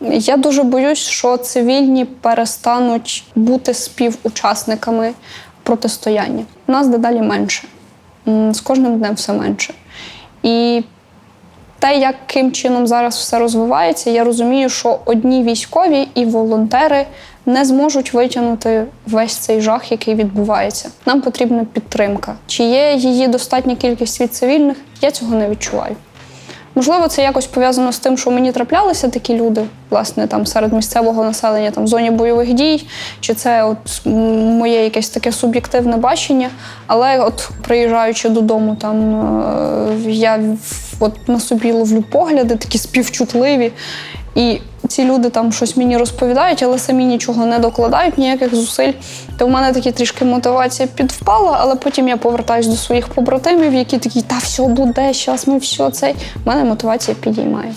Я дуже боюсь, що цивільні перестануть бути співучасниками протистояння. Нас дедалі менше. З кожним днем все менше. І те, яким чином зараз все розвивається, я розумію, що одні військові і волонтери не зможуть витягнути весь цей жах, який відбувається. Нам потрібна підтримка. Чи є її достатня кількість від цивільних? Я цього не відчуваю. Можливо, це якось пов'язано з тим, що мені траплялися такі люди, власне, там серед місцевого населення, там в зоні бойових дій, чи це от моє якесь таке суб'єктивне бачення. Але от приїжджаючи додому, там е, я от на собі ловлю погляди, такі співчутливі. І ці люди там щось мені розповідають, але самі нічого не докладають, ніяких зусиль. То в мене такі трішки мотивація підвпала, але потім я повертаюсь до своїх побратимів, які такі, та все буде, зараз ми все цей. В мене мотивація підіймає.